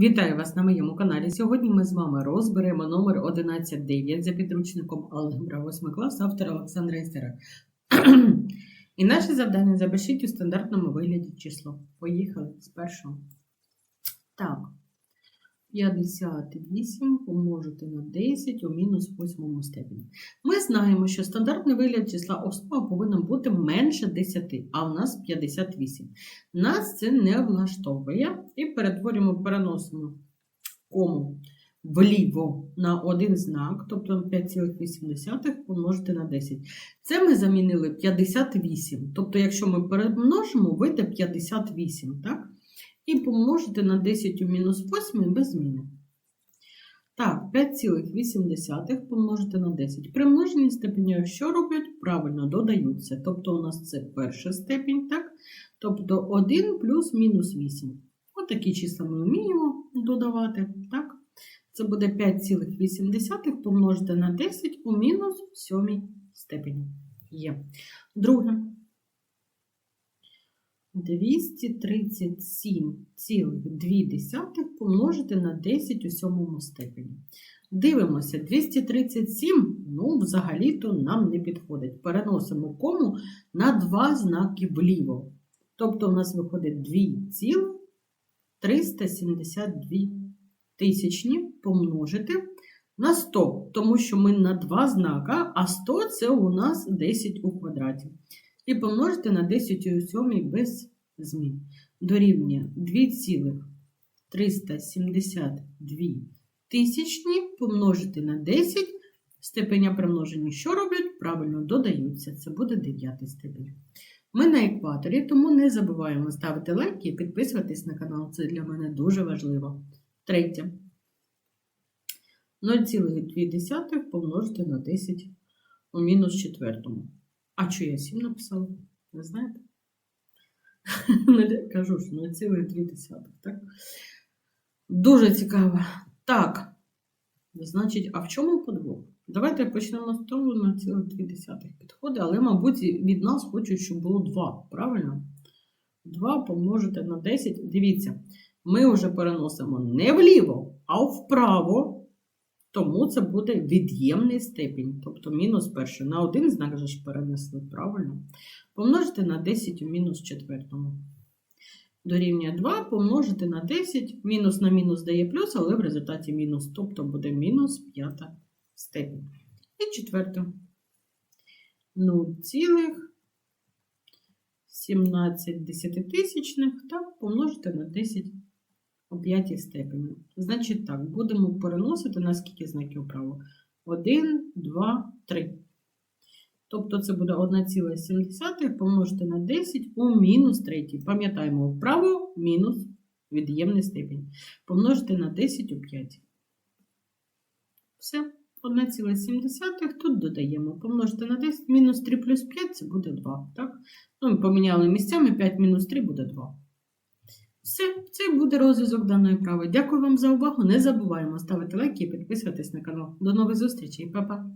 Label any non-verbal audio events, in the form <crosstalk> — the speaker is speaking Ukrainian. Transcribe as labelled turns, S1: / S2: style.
S1: Вітаю вас на моєму каналі. Сьогодні ми з вами розберемо номер 11.9 за підручником Алгебра 8 клас автора Олександра Істера. <clears throat> І наше завдання запишіть у стандартному вигляді число. Поїхали з першого. Так, 58 помножити на 10 у мінус 8 степені. Ми знаємо, що стандартний вигляд числа основа повинен бути менше 10, а у нас 58. Нас це не влаштовує. І перетворюємо, переносимо кому вліво на один знак, тобто 5,8 помножити на 10. Це ми замінили 58. Тобто, якщо ми перемножимо, вийде 58, так? І помножити на 10 у мінус 8 без зміни. Так, 5,8 помножити на 10. При множенні степенів що роблять? Правильно додаються. Тобто у нас це перша степінь, так? Тобто 1 плюс мінус 8. Отакі числа ми вміємо додавати. так? Це буде 5,8 помножити на 10 у мінус 7 степені. Є. Друге. 237,2 помножити на 10 у сьомому степені. Дивимося, 237, ну, взагалі-то нам не підходить. Переносимо кому на два знаки вліво. Тобто у нас виходить 2,372 тисячні помножити на 100, тому що ми на два знака, а 100 це у нас 10 у квадраті. І помножити на 10 у 7 без змін. Дорівнює 2,372 тисячні помножити на 10. Степеня примноження що роблять? Правильно додаються. Це буде 9 степень. Ми на екваторі, тому не забуваємо ставити лайки і підписуватись на канал. Це для мене дуже важливо. Третє. 0,2 помножити на 10 у мінус четвертому. А що я 7 написала? Ви знаєте? <laughs> Кажу ж, 0,2, так? Дуже цікаво. Так, значить, а в чому подвох? Давайте почнемо з того, 0,2 підходить, але, мабуть, від нас хочуть, щоб було 2, правильно? 2 помножити на 10. Дивіться, ми вже переносимо не вліво, а вправо. Тому це буде від'ємний степінь, тобто мінус перший. На один знак же ж перенесли, правильно? Помножити на 10 у мінус четвертому. Дорівнює 2 помножити на 10, мінус на мінус дає плюс, але в результаті мінус, тобто буде мінус п'ята степінь. І четверте. 0,17 десятитисячних, так, помножити на 10 у п'ятій степені. Значить так, будемо переносити на скільки знаків вправо? 1, 2, 3. Тобто це буде 1,7 помножити на 10 у мінус 3. Пам'ятаємо, вправо мінус від'ємний степінь. Помножити на 10 у 5. Все. 1,7 тут додаємо. Помножити на 10, мінус 3 плюс 5 це буде 2. Так? Ну, Ми поміняли місцями 5 мінус 3 буде 2. Все, це буде розв'язок даної прави. Дякую вам за увагу. Не забуваємо ставити лайки і підписуватись на канал. До нових зустрічей, Па-па!